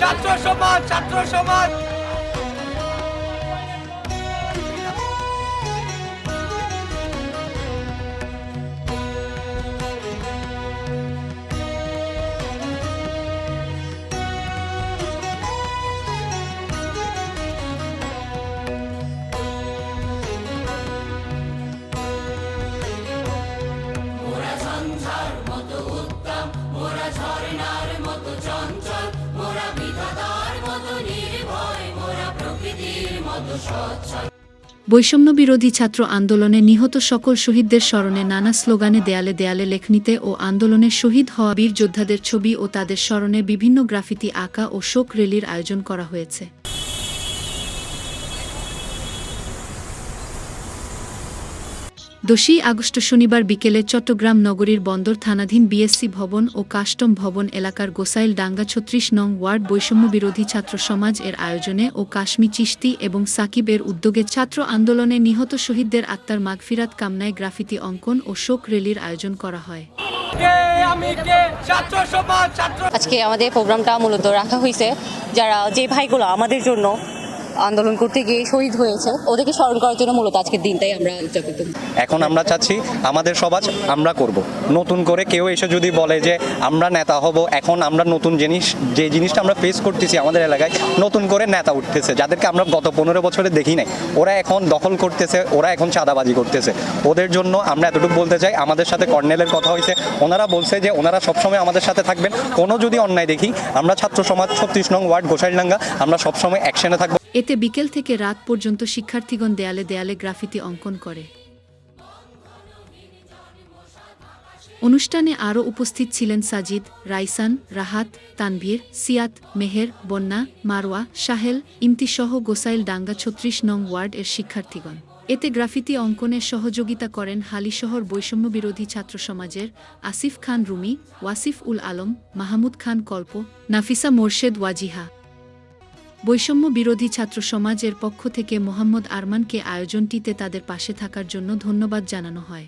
ছাত্র সমাজ ছাত্র সমাজ। বৈষম্য বিরোধী ছাত্র আন্দোলনে নিহত সকল শহীদদের স্মরণে নানা স্লোগানে দেয়ালে দেয়ালে লেখনিতে ও আন্দোলনে শহীদ হওয়া বীর যোদ্ধাদের ছবি ও তাদের স্মরণে বিভিন্ন গ্রাফিতি আঁকা ও শোক রেলির আয়োজন করা হয়েছে। দোষী আগস্ট শনিবার বিকেলে চট্টগ্রাম নগরীর বন্দর থানাধীন বিএসসি ভবন ও কাস্টম ভবন এলাকার গোসাইল ডাঙ্গা ছত্রিশ নং ওয়ার্ড বৈষম্য বিরোধী ছাত্র সমাজ এর আয়োজনে ও কাশ্মী চিস্তি এবং সাকিবের উদ্যোগে ছাত্র আন্দোলনে নিহত শহীদদের আত্মার মাগফিরাত কামনায় গ্রাফিতি অঙ্কন ও শোক রেলির আয়োজন করা হয়। আজকে আমাদের প্রোগ্রামটা মূলত রাখা হয়েছে যারা যে ভাইগুলো আমাদের জন্য আন্দোলন করতে গিয়ে শহীদ হয়েছে। ওদেরকে স্মরণ করার জন্য মূলত আজকের দিনটাই আমরা উদযাপন করি এখন আমরা চাচ্ছি, আমাদের সমাজ আমরা করব। নতুন করে কেউ এসে যদি বলে যে আমরা নেতা হব, এখন আমরা নতুন জিনিস যে জিনিসটা আমরা ফেস করতেছি আমাদের এলাকায়, নতুন করে নেতা উঠতেছে, যাদেরকে আমরা গত পনেরো বছরে দেখি নাই। ওরা এখন দখল করতেছে, ওরা এখন চাঁদাবাজি করতেছে। ওদের জন্য আমরা এতটুকু বলতে চাই, আমাদের সাথে কর্নেলের কথা হয়েছে। ওনারা বলছে যে ওনারা সবসময় আমাদের সাথে থাকবেন। কোনো যদি অন্যায় দেখি, আমরা ছাত্র সমাজ ছত্রিশ নং ওয়ার্ড গোসাইলডাঙ্গা আমরা সবসময় অ্যাকশনে থাকব। এতে বিকেল থেকে রাত পর্যন্ত শিক্ষার্থীগণ দেয়ালে দেয়ালে গ্রাফিতি অঙ্কন করে। অনুষ্ঠানে আরও উপস্থিত ছিলেন সাজিদ, রাইসান, রাহাত, তানভীর, সিয়াত, মেহের বন্যা মারওয়া সাহেল ইমতিসহ গোসাইল ডাঙ্গা ছত্রিশ নং ওয়ার্ড এর শিক্ষার্থীগণ। এতে গ্রাফিতি অঙ্কনে সহযোগিতা করেন হালিশহর বৈষম্য বিরোধী ছাত্র সমাজের আসিফ খান রুমি, ওয়াসিফ উল আলম, মাহমুদ খান কল্প, নাফিসা মোর্শেদ ওয়াজিহা। বৈষম্য বিরোধী ছাত্র সমাজের পক্ষ থেকে মোহাম্মদ আরমানকে আয়োজনটিতে তাদের পাশে থাকার জন্য ধন্যবাদ জানানো হয়।